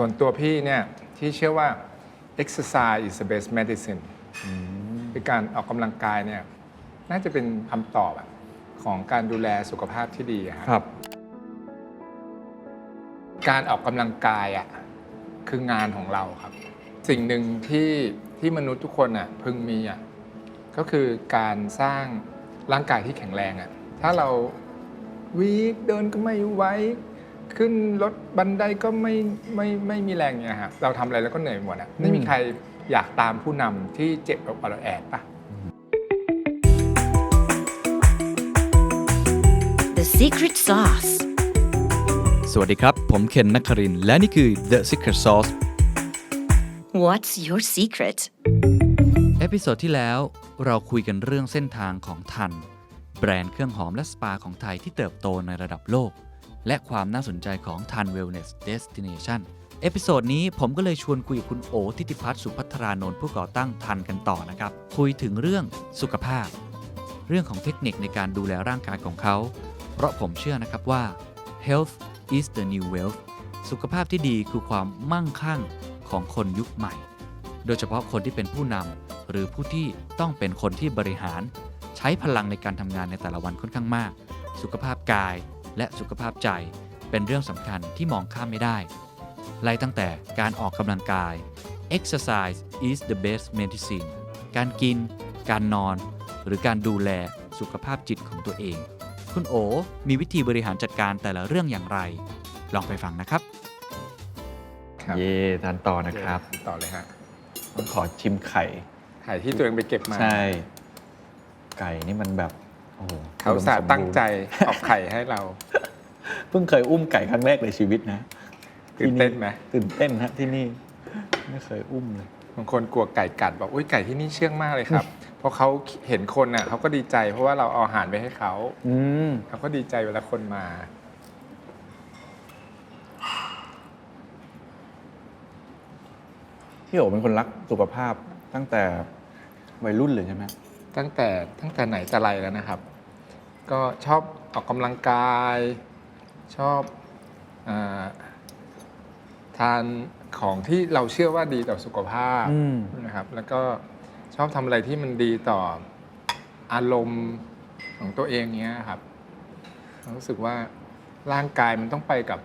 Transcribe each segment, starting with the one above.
ส่วนตัวพี่เนี่ยที่เชื่อว่า exercise is the best medicine คือการออกกำลังกายเนี่ยน่าจะเป็นคำตอบอะของการดูแลสุขภาพที่ดีอะครับครับ การออกกำลังกายอะคืองานของเราครับ สิ่งหนึ่งที่ที่มนุษย์ทุกคนอะพึงมีอะก็คือการสร้างร่างกายที่แข็งแรงอะถ้าเราวีกเดินก็ไม่ไหว ขึ้นรถบันไดก็ไม่ไม่ไม่มีแรงเนี่ยครับเราทำอะไรแล้วก็เหนื่อยหมดอะไม่มีใครอยากตามผู้นำที่เจ็บแบบออดแอดปะ The secret sauce. สวัสดีครับ ผมเคนนักครินทร์และนี่คือ The Secret Sauce What's your secret? เอพิโซดที่แล้วเราคุยกันเรื่องเส้นทางของทัน แบรนด์เครื่องหอมและสปาของไทยที่เติบโตในระดับโลก และความน่าสนใจของทัน Wellness Destination เอพิโซดนี้ผมก็เลยชวนคุยกับคุณโอทิติพัฒน์สุพัทรานนท์ผู้ก่อตั้งทันกันต่อนะครับ คุยถึงเรื่องสุขภาพ เรื่องของเทคนิคในการดูแลร่างกายของเขา เพราะผมเชื่อนะครับว่า health is the new wealth สุขภาพที่ดีคือความมั่งคั่งของคนยุคใหม่ โดยเฉพาะคนที่เป็นผู้นำหรือผู้ที่ต้องเป็นคนที่บริหาร ใช้พลังในการทำงานในแต่ละวันค่อนข้างมาก สุขภาพกาย และสุขภาพใจเป็นเรื่องสำคัญที่มองข้ามไม่ได้ ไล่ตั้งแต่การออกกำลังกาย exercise is the best medicine การกิน การนอน หรือการดูแลสุขภาพจิตของตัวเอง คุณโอ มีวิธีบริหารจัดการแต่ละเรื่องอย่างไร ลองไปฟังนะครับ ครับ เย่ทานต่อนะครับต่อเลยฮะต้องขอชิมไข่ ไข่ที่ตัวเองไปเก็บมาใช่ ไก่นี่มันแบบ โอ้โหเขาสาห์ตั้งใจออกไข่ให้เรา เพิ่งเคยอุ้มไก่ครั้งแรกในชีวิตนะตื่นเต้นไหมตื่นเต้นฮะที่นี่ ไม่เคยอุ้มเลยบางคนกลัวไก่กัดบอกอุ้ยไก่ที่นี่เชื่องมากเลยครับ เพราะเขาเห็นคนน่ะเขาก็ดีใจ เพราะว่าเราเอาอาหารไปให้เขาอืมเขาก็ดีใจเวลาคนมา พี่โอเป็นคนรักสุขภาพตั้งแต่วัยรุ่นเลยใช่ไหมตั้งแต่ตั้งแต่ไหนแต่ไรแล้วนะครับ ก็ชอบออกกำลังกาย ชอบอาทานของที่เราเชื่อว่าดีต่อสุขภาพอืมนะครับ แล้วก็ชอบทำอะไรที่มันดีต่ออารมณ์ของตัวเองเนี้ยครับรู้สึกว่าร่างกายมันต้องไปกับ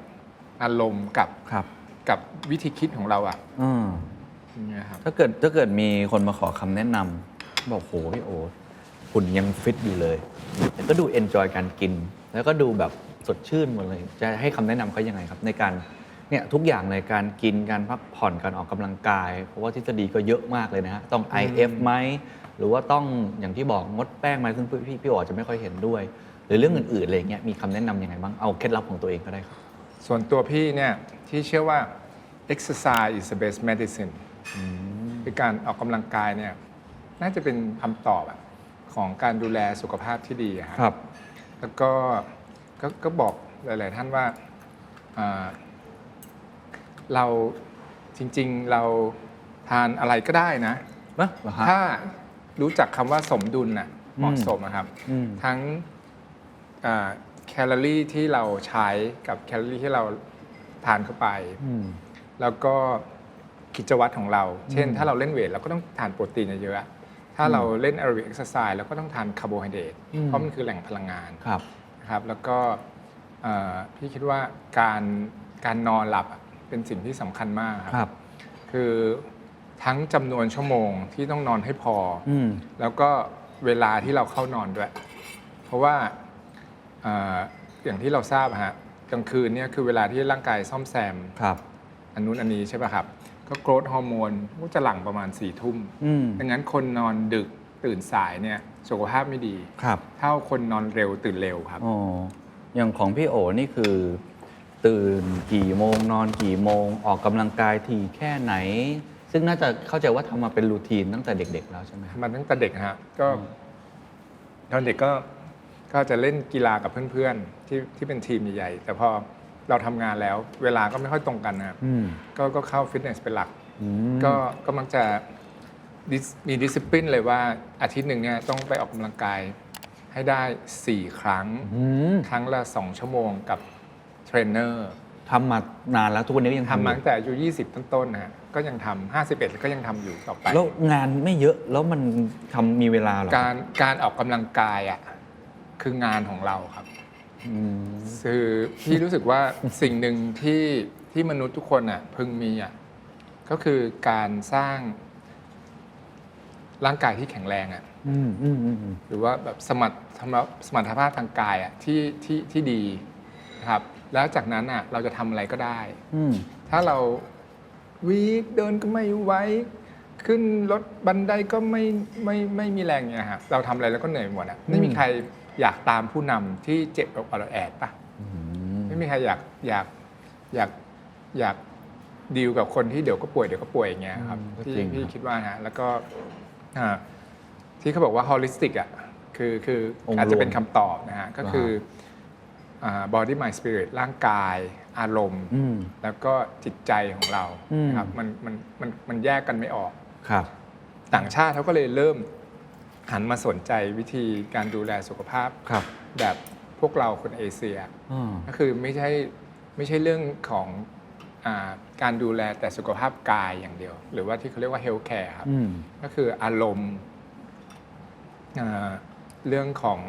อารมณ์กับครับกับวิธีคิดของเราอะอืมอย่างเงี้ยครับถ้าเกิดถ้าเกิดมีคนมาขอคำแนะนำบอกโหพี่โอหุ่นยังฟิตอยู่เลยแต่ก็ดูเอนจอยการกิน แล้วก็ดูแบบ สดชื่นหมดเลย จะให้คำแนะนำเขายังไงครับ ในการเนี่ยทุกอย่างเลยการกินการพักผ่อนการออกกำลังกาย เพราะว่าทฤษฎีก็เยอะมากเลยนะฮะต้อง IF ไหมหรือว่าต้องอย่างที่บอกงดแป้งไหมซึ่งพี่พี่โออาจจะไม่ค่อยเห็นด้วย หรือเรื่องอื่นๆอะไรอย่างเงี้ยมีคำแนะนำยังไงบ้างเอาเคล็ดลับของตัวเองก็ได้ครับ ส่วนตัวพี่เนี่ยที่เชื่อว่า exercise is the best medicine คือการออกกำลังกายเนี่ยน่าจะเป็นคำตอบอะของการดูแลสุขภาพที่ดีอะครับครับแล้วก็ ก็ก็บอกหลาย ๆ ท่านว่าอ่าเราจริง ๆ เราทานอะไรก็ได้นะ นะเหรอฮะ ถ้ารู้จักคำว่าสมดุลน่ะเหมาะสมอะครับ อืม ทั้งอ่าแคลอรี่ที่เราใช้กับแคลอรี่ที่เราทานเข้าไป อืม แล้วก็กิจวัตรของเรา เช่น ถ้าเราเล่นเวทเราก็ต้องทานโปรตีนเยอะๆถ้าเราเล่นแอโรบิกเอ็กซ์ไซส์เราก็ต้องทานคาร์โบไฮเดรตอืม เพราะมันคือแหล่งพลังงาน ครับนะ ครับแล้วก็เอ่อพี่คิดว่าการการนอนหลับอะเป็นสิ่งที่สำคัญมากครับครับ คือทั้งจำนวนชั่วโมงที่ต้องนอนให้พอออืมแล้วก็เวลาที่เราเข้านอนด้วย เพราะว่าเอ่ออย่างที่เราทราบอะฮะกลางคืนเนี่ยคือเวลาที่ร่างกายซ่อมแซมครับอันนู้นอันนี้ใช่ป่ะครับ ก็โกรทฮอร์โมนก็จะหลั่งประมาณ4ี่ทุ่มอืมดังนั้นคนนอนดึกตื่นสายเนี่ย สุขภาพไม่ดี ครับเท่าคนนอนเร็วตื่นเร็วครับ อ๋ออย่างของพี่โอนี่คือ ตื่นกี่โมงนอนกี่โมง ออกกำลังกายทีแค่ไหน ซึ่งน่าจะเข้าใจว่าทำมาเป็นรูทีนตั้งแต่เด็ก ๆ แล้วใช่ไหมครับ มันตั้งแต่เด็กฮะก็ตอนเด็กก็ก็จะเล่นกีฬากับเพื่อนๆที่ที่เป็นทีมใหญ่ๆแต่พอเราทำงานแล้ว เวลาก็ไม่ค่อยตรงกันนะครับอืมก็ก็เข้าฟิตเนสเป็นหลัก อืม ก็ก็มักจะ dis- มีดิสซิ p ลินเลยว่าอาทิตย์หนึ่งเนี่ยต้องไปออกกำลังกายให้ได้ 4 ครั้งอืมครั้งละ 2 ชั่วโมงกับเทรนเนอร์ททำมานานแล้วทุกวันนี้ก็ยังทำทำอมายู่ตั้งแต่อายุ20 ต้นๆนะฮะก็ยังทำ51 ก็ยังทำอยู่ต่อไป แล้วงานไม่เยอะแล้วมันทำมีเวลาเหรอการการออกกำลังกายอะคืองานของเราครับอืมคือพี่รู้สึกว่าสิ่งหนึ่งที่ที่มนุษย์ทุกคนอะพึงมีอะก็คือการสร้าง ร่างกายที่แข็งแรงอะอืมอืมอืมอืมหรือว่าแบบสมรรถสมรรถสมรรถภาพทางกายอะที่ที่ที่ดีนะครับ แล้วจากนั้นอะเราจะทำอะไรก็ได้อืมถ้าเราวีกเดินก็ไม่ไหวขึ้นรถบันไดก็ไม่ไม่ไม่มีแรงเนี่ยครับเราทำอะไรแล้วก็เหนื่อยหมดอะไม่มีใครอยากตามผู้นำที่เจ็บออดแอดปะอืมไม่มีใครอยากอยากอยากอยากดีลกับคนที่เดี๋ยวก็ป่วยเดี๋ยวก็ป่วยอย่างเงี้ยครับอืมก็ที่จริงพี่ครับ คิดว่านะแล้วก็ อ่าที่เขาบอกว่า holistic อะคือคือองค์รวม อาจจะเป็นคำตอบนะฮะก็คืออ่า body mind spirit ร่างกายอารมณ์ อืม แล้วก็จิตใจของเราอืม นะครับมันมันมันมันแยกกันไม่ออก ครับ ต่างชาติเขาก็เลยเริ่มหันมาสนใจวิธีการดูแลสุขภาพ ครับแบบพวกเราคนเอเชีย อ่า ก็คือไม่ใช่ไม่ใช่เรื่องของอา การดูแลแต่สุขภาพกายอย่างเดียว หรือว่าที่เขาเรียกว่าเฮลท์แคร์ครับอืมก็คืออารมณ์อ่าเรื่องของ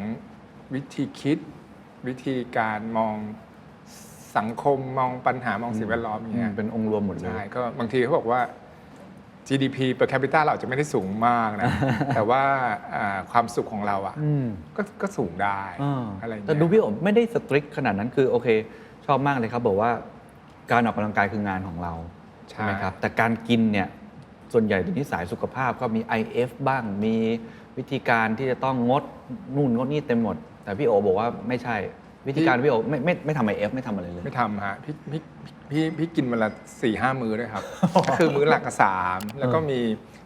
วิธีคิด วิธีการมองสังคมมองปัญหามองสิ่งแวดล้อมอย่างเงี้ยเป็นองค์รวมหมดเลยใช่ก็บางทีเขาบอกว่า GDP per capita เราอาจจะไม่ได้สูงมากนะ แต่ว่าอ่าความสุขของเราอะอืมก็ก็สูงได้อ่าอะไรอย่างแต่เงี้ยดูพี่โอไม่ได้สตริกขนาดนั้นคือโอเค ชอบมากเลยครับบอกว่า การออกกำลังกายคืองานของเราใช่ไหมครับแต่การกินเนี่ยส่วนใหญ่ตัวนี้สายสุขภาพก็มี IF บ้างมีวิธีการที่จะต้องงดนู่นงดนี่เต็มหมด แต่พี่โอบอกว่าไม่ใช่วิธีการพี่โอไม่ไม่ไม่ทำ IF ไม่ทำอะไรเลย ไม่ทำฮะพี่พี่พี่พี่กินวันละสี่ห้ามื้อด้วยครับก็คือมื้อหลักก็สามแล้วก็มี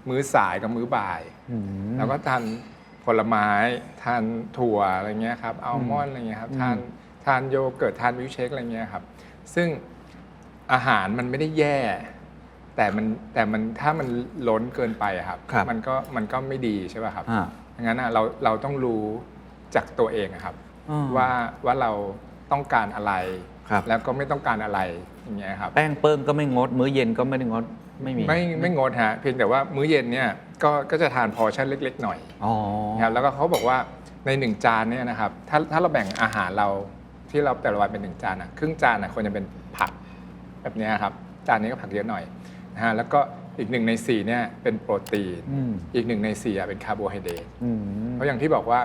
มื้อสายกับมื้อบ่ายอืมแล้วก็ทานผลไม้ทานถั่วอะไรเงี้ยครับอัลมอนด์อะไรเงี้ยครับอืมทานทานโยเกิร์ตทานมิลค์เชคอะไรเงี้ยครับ ซึ่ง อาหารมันไม่ได้แย่ แต่มันแต่มันถ้ามันล้นเกินไปอะครับ ครับมันก็มันก็ไม่ดีใช่ป่ะครับอ่าดังนั้นอะเราเราต้องรู้จากตัวเองอะครับ อ่าว่าว่าเราต้องการอะไร ครับ แล้วก็ไม่ต้องการอะไรอย่างเงี้ยครับ แป้งเปิ้งก็ไม่งด มื้อเย็นก็ไม่ได้งดไม่มีไม่ไม่งดฮะเพียงแต่ว่ามื้อเย็นเนี่ยก็ก็จะทานพอร์ชั่นเล็ก ๆ หน่อย อ๋อ นะครับแล้วก็เขาบอกว่าในหนึ่งจานเนี่ยนะครับถ้าถ้าเราแบ่งอาหารเราที่เราแต่ละวันเป็นหนึ่งจานอะครึ่งจานอะควรจะเป็นผัก แบบเนี้ยครับจานนี้ก็ผักเยอะหน่อยนะฮะแล้วก็อีกหนึ่งในสี่เนี่ยเป็นโปรตีน อืมอีกหนึ่งในสี่อะเป็นคาร์โบไฮเดรต อืม เพราะอย่างที่บอกว่า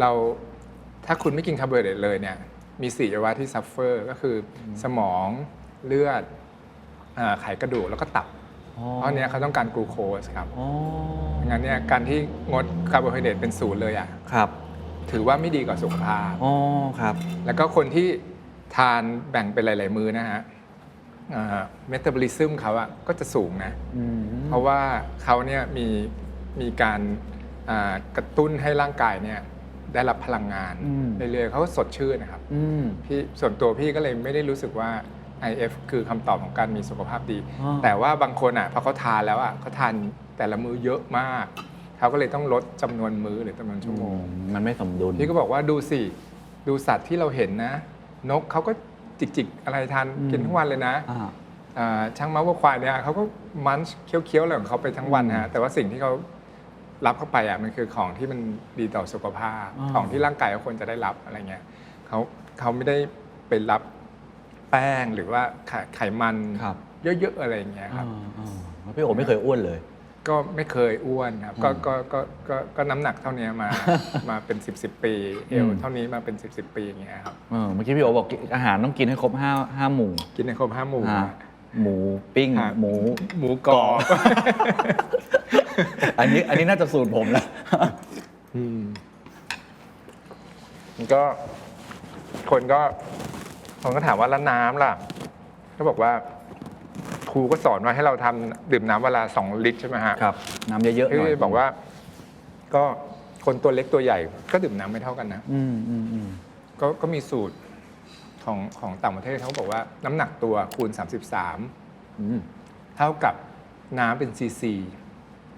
เราถ้าคุณไม่กินคาร์โบไฮเดรตเลยเนี่ยมีสี่อวัยวะที่ซัฟเฟอร์ก็คืออสมองเลือดอาไขกระดูกแล้วก็ตับ อ๋อ เพราะเนี้ยเขาต้องการกลูโคสครับอ๋องั้นเนี่ยการที่งดคาร์โบไฮเดรตเป็นศูนย์เลยอะครับถือว่าไม่ดีกับสุขภาพ อ๋อครับ แล้วก็คนที่ทานแบ่งเป็นหลาย ๆ มือนะฮะ เมตาบอลิซึมเขาอะก็จะสูงนะอืมเพราะว่าเขาเนี่ยมีมีการอ่ากระตุ้นให้ร่างกายเนี่ยได้รับพลังงานอืมเรื่อยๆเขาก็สดชื่นนะครับอืมพี่ส่วนตัวพี่ก็เลยไม่ได้รู้สึกว่า IF คือคำตอบของการมีสุขภาพดีอ๋อแต่ว่าบางคนอะพอเขาทานแล้วอะเขาทานแต่ละมื้อเยอะมาก เขาก็เลยต้องลดจำนวนมื้อหรือจำนวนชั่วโมง มันไม่สมดุลพี่ก็บอกว่าดูสิ ดูสัตว์ที่เราเห็นนะ นกเขาก็ จิกๆ อะไรทานอืมกินทั้งวันเลยนะอ่า อ่าช่างเมาส์วัวควายเนี่ยเขาก็มันช์เคี้ยวๆอะไรของเขาไปทั้งวันอืมฮะแต่ว่าสิ่งที่เขารับเข้าไปอะมันคือของที่มันดีต่อสุขภาพ อ่า ของที่ร่างกายเขาควรจะได้รับอะไรเงี้ยเขาเขาไม่ได้ไปรับแป้งหรือว่าไขไขมันครับเยอะๆอะไรอย่างเงี้ยครับ อ่าอ่าแล้วพี่โอไม่เคยอ้วนเลย ก็ไม่เคยอ้วนครับอืมก็ก็ก็ก็ก็น้ำหนักเท่านี้มา มาเป็น 10บสปี เอวอืมเท่านี้มาเป็น 10บสปีอย่างเงี้ยครับ เออเมื่อกี้พี่โอบอกกินอาหารต้องกินให้ครบห้าห้าหมู่กินในครบห้าหมู่ฮะหมูปิ้งฮะหมู หมูกรอบ อันนี้อันนี้น่าจะสูตรผมแล้ว อืมก็คนก็คนก็ถามว่าแล้วน้ำล่ะ ก็บอกว่า ครูก็สอนว่าให้เราทำดื่มน้ำเวลาสองลิตรใช่ไหมฮะครับ น้ำเยอะๆหน่พี่อยบอกว่า ก็คนตัวเล็กตัวใหญ่ก็ดื่มน้ำไม่เท่ากันนะอืมอืมอืมก็ก็มีสูตรของของต่างประเทศเขาบอกว่าน้ำหนักตัวคูณ 33อืมเท่ากับน้ำเป็นซีซี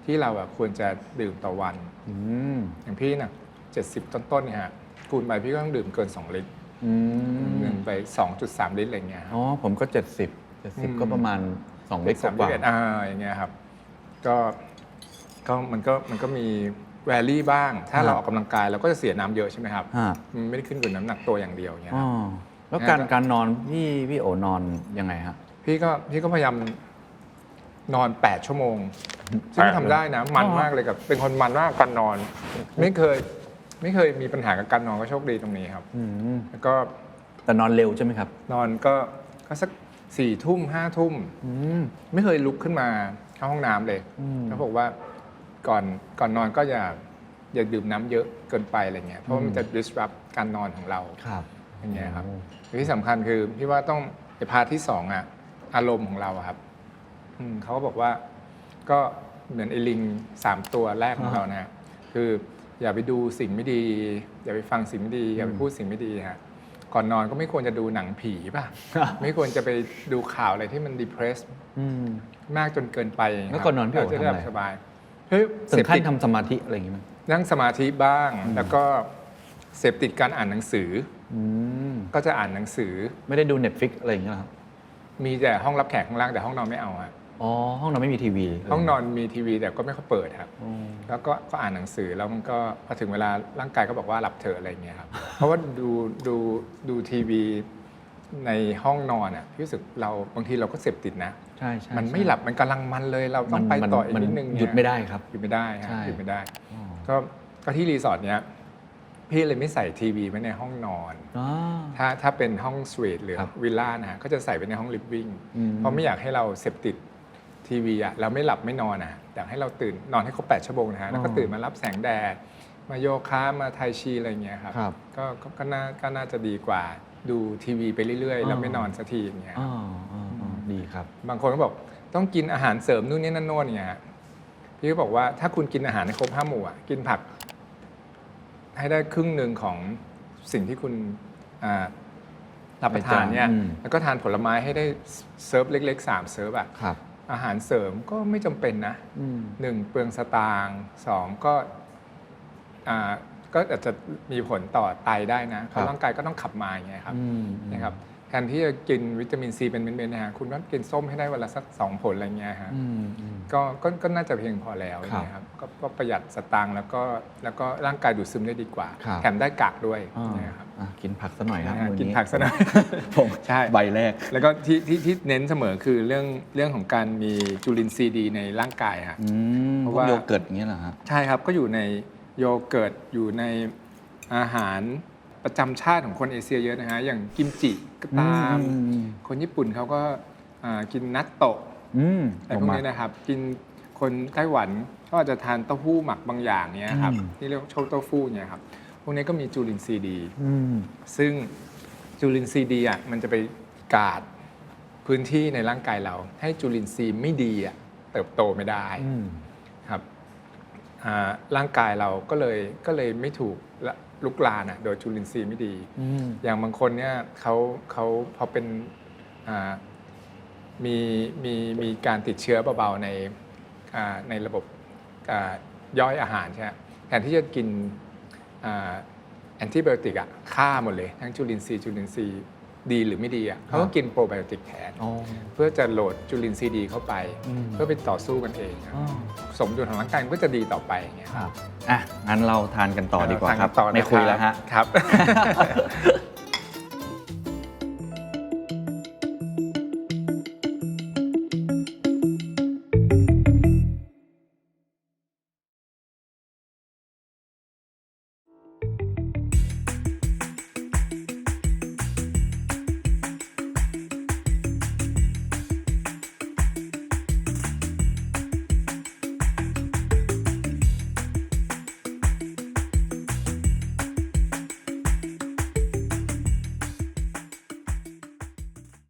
ที่เราอะควรจะดื่มต่อวันอืมอย่างพี่น่ะ70ต้นๆเนี่ยฮะคูณไปพี่ก็ต้องดื่มเกิน 2 ลิตรอืมหนึ่งไป 2.3 ลิตรอะไรเงี้ยครับอ๋อผมก็ 70 70ก็ประมาณ2ลิตรสามกว่าลิตรอ่าอย่างเงี้ยครับ ก็ก็มันก็มันก็มีแวรี่บ้าง ถ้าเราออกกำลังกายเราก็จะเสียน้ำเยอะใช่ไหมครับฮะมันไม่ได้ขึ้นกับน้ำหนักตัวอย่างเดียวอย่างเงี้ยอ๋คอรับแล้วการงั้นก็การนอนพี่พี่โอนอนยังไงฮะพี่ก็พี่ก็พยายามนอน 8 ชั่วโมง ซึ่งแปดทำได้นะ มันอ๋อมากเลยกับ เป็นคนมันมากกับการนอน ไม่เคย ไม่เคยมีปัญหากับการนอนก็โชคดีตรงนี้ครับอืมแล้วก็แต่นอนเร็วใช่ไหมครับ นอนก็ก็สัก สี่ทุ่มห้าทุ่มอืมไม่เคยลุกขึ้นมาเข้าห้องน้ำเลยอืมเขาบอกว่าก่อนก่อนนอนก็อย่าอย่าดื่มน้ำเยอะเกินไปอะไรเงี้ยเพราะว่ามันจะ disrupt การนอนของเราครับอย่างเงี้ยครับโอ้และที่สำคัญคือพี่ว่าต้องไอ้พาร์ทที่สองอะอารมณ์ของเราอะครับอืมเขาก็บอกว่าก็เหมือนไอ้ลิงสามตัวแรกของเรานะฮะคืออย่าไปดูสิ่งไม่ดี อย่าไปฟังสิ่งไม่ดี อย่าไปพูดสิ่งไม่ดีฮะ ก่อนนอนก็ไม่ควรจะดูหนังผีป่ะ ไม่ควรจะไปดูข่าวอะไรที่มัน depress อืมมากจนเกินไปครับแล้วก่อนนอนพี่โอ๋จะได้หลับทำอะไรสบายเฮ้ยถึงขั้นเสพติดทำสมาธิอะไรอย่างงี้ไหมนั่งสมาธิบ้างแล้วก็เสพติดการอ่านหนังสืออืมก็จะอ่านหนังสือ ไม่ได้ดู Netflix อะไรอย่างเงี้ยเหรอครับมีแต่ห้องรับแขกข้างล่างแต่ห้องนอนไม่เอาฮะ อ๋อ ห้องนอนไม่มีทีวีห้องนอนมีทีวีแต่ก็ไม่ค่อยเปิดครับอ๋อแล้วก็ก็อ่านหนังสือแล้วมันก็พอถึงเวลาร่างกายก็บอกว่าหลับเถอะอะไรอย่างเงี้ยครับ เพราะว่าดูดูดูทีวีในห้องนอนอะพี่รู้สึกเราบางทีเราก็เสพติดนะ ใช่ใช่มันไม่หลับมันกำลังมันเลยเราต้องไปต่ออีกนิดนึงหยุดไม่ได้ครับหยุดไม่ได้ฮะใช่หยุดไม่ได้อ๋อก็ก็ที่รีสอร์ทเนี้ยพี่เลยไม่ใส่ทีวีไว้ในห้องนอนอ๋อถ้าถ้าเป็นห้องสวีทหรือครับวิลล่านะฮะก็จะใส่ไว้ในห้องลิฟวิ่งอืมเพราะไม่อยากให้เราเสพติด ทีวีอะเราไม่หลับไม่นอนอะอยากให้เราตื่นนอนให้ครบ8ชั่วโมงนะฮะแล้วก็อ๋อตื่นมารับแสงแดด มาโยคะมาไทชีอะไรอย่างเงี้ยครับครับก็ก็ก็น่าก็น่าจะดีกว่าดูทีวีไปเรื่อย ๆ แล้วไม่นอนสักทีอย่างเงี้ย อ๋ออ๋ออ๋อดีครับ บางคนก็บอกต้องกินอาหารเสริมนู่นนี่นั่นโน่นอย่างเงี้ยฮะพี่ก็บอกว่าถ้าคุณกินอาหารในครบห้าหมู่อะกินผัก ให้ได้ครึ่งหนึ่งของสิ่งที่คุณอ่ารับประทานเนี่ย อืม แล้วก็ทานผลไม้ให้ได้เซิร์ฟเล็กๆสามเซิร์ฟอะ ครับ อาหารเสริมก็ไม่จำเป็นนะอืม หนึ่งเปลืองสตางค์สองก็อ่าก็อาจจะมีผลต่อไตได้นะเพครัราะบร่างกายก็ต้องขับมาอย่างเงี้ยครับอืมนะครับแทนที่จะกินวิตามินซีเป็นเม็ดๆนะฮะคุณก็กินส้มให้ได้วันละสักสองผลอะไรเงี้ยฮะอืมอืมก็ก็ก็น่าจะเพียงพอแล้วครับนะครับก็ก็ประหยัดสตางค์แล้วก็แล้วก็ร่างกายดูดซึมได้ดีกว่า ครับ แถมได้กากด้วยอ่าเนี่ยครับอะกินผักซะหน่อยครับนะฮะมื้อกินผักซะหน่อย ผมใช่ ใบแรก แล้วก็ที่ที่ที่เน้นเสมอคือเรื่องเรื่องของการมีจุลินทรีย์ดีในร่างกายฮะ อืมเพเพราะราะว่าว่า โยเกิร์ตอย่างเงี้ยเหรอฮะ ใช่ครับก็อยู่ในโยเกิร์ตอยู่ในอาหาร ประจำชาติของคนเอเชียเยอะนะฮะอย่างกิมจิก็ตามอืมคนญี่ปุ่นเขาก็อ่ากินนัตโตะอืมอะไรพวกนี้นะครับ กินคนไต้หวันก็อาจจะทานเต้าหู้หมักบางอย่างเนี้ยครับอืมที่เรียกว่าโชเต้าฟู้เนี่ยครับพวกนี้ก็มีจุลินทรีย์ดีอืมซึ่งจุลินทรีย์ดีอะมันจะไปกาดพื้นที่ในร่างกายเรา ให้จุลินทรีย์ไม่ดีอะเติบโตไม่ได้อืมครับอ่าร่างกายเราก็เลยก็เลยไม่ถูก ละลุกลานอะโดยจุลินทรีย์ไม่ดีอืมอย่างบางคนเนี่ยเขาเขาพอเป็นอ่ามีมีมีการติดเชื้อเบาๆในอ่าในระบบอ่าย่อยอาหารใช่ไหมแทนที่จะกินแอนติไบโอติกอะฆ่าหมดเลย ทั้งจุลินทรีย์จุลินทรีย์ ดีหรือไม่ดีอะเขาก็กินโปรไบโอติกแทนอ๋อเพื่อจะโหลดจุลินทรีย์ดีเข้าไปอืมเพื่อไปต่อสู้กันเองครับอ๋อสมดุลของร่างกายมันก็จะดีต่อไปอย่างเงี้ยครับอะงั้นเราทานกันต่อดีกว่าทนครับต่อนะไม่คุยแล้วฮะครับ